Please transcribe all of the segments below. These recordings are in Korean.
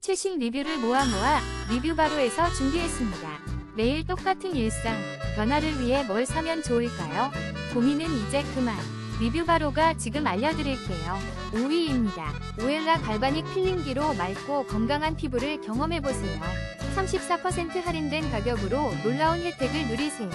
최신 리뷰를 모아 모아 리뷰 바로에서 준비했습니다. 매일 똑같은 일상, 변화를 위해 뭘 사면 좋을까요? 고민은 이제 그만. 리뷰 바로가 지금 알려드릴게요. 5위입니다. 오엘라 갈바닉 필링기로 맑고 건강한 피부를 경험해보세요. 34% 할인된 가격으로 놀라운 혜택을 누리세요.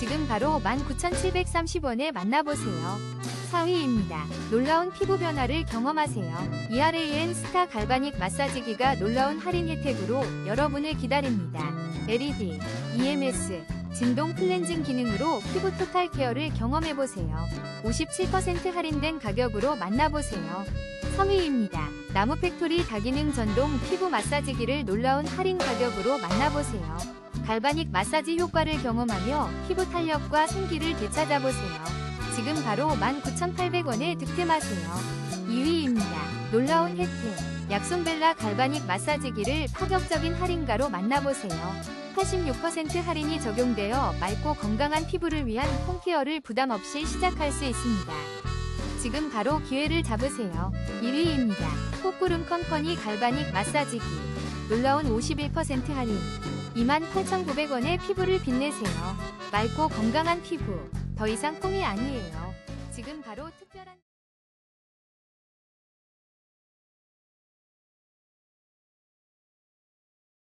지금 바로 19,730원에 만나보세요. 4위입니다. 놀라운 피부 변화를 경험하세요. ERAN 스타 갈바닉 마사지기가 놀라운 할인 혜택으로 여러분을 기다립니다. LED, EMS, 진동 클렌징 기능으로 피부 토탈 케어를 경험해보세요. 57% 할인된 가격으로 만나보세요. 3위입니다. 나무 팩토리 다기능 전동 피부 마사지기를 놀라운 할인 가격으로 만나보세요. 갈바닉 마사지 효과를 경험하며 피부 탄력과 생기를 되찾아보세요. 지금 바로 19,800원에 득템하세요. 2위입니다. 놀라운 혜택. 약손벨라 갈바닉 마사지기를 파격적인 할인가로 만나보세요. 86% 할인이 적용되어 맑고 건강한 피부를 위한 홈케어를 부담 없이 시작할 수 있습니다. 지금 바로 기회를 잡으세요. 1위입니다. 코꾸름 컴퍼니 갈바닉 마사지기. 놀라운 51% 할인. 28,900원에 피부를 빛내세요. 맑고 건강한 피부. 더 이상 꿈이 아니에요. 지금 바로 특별한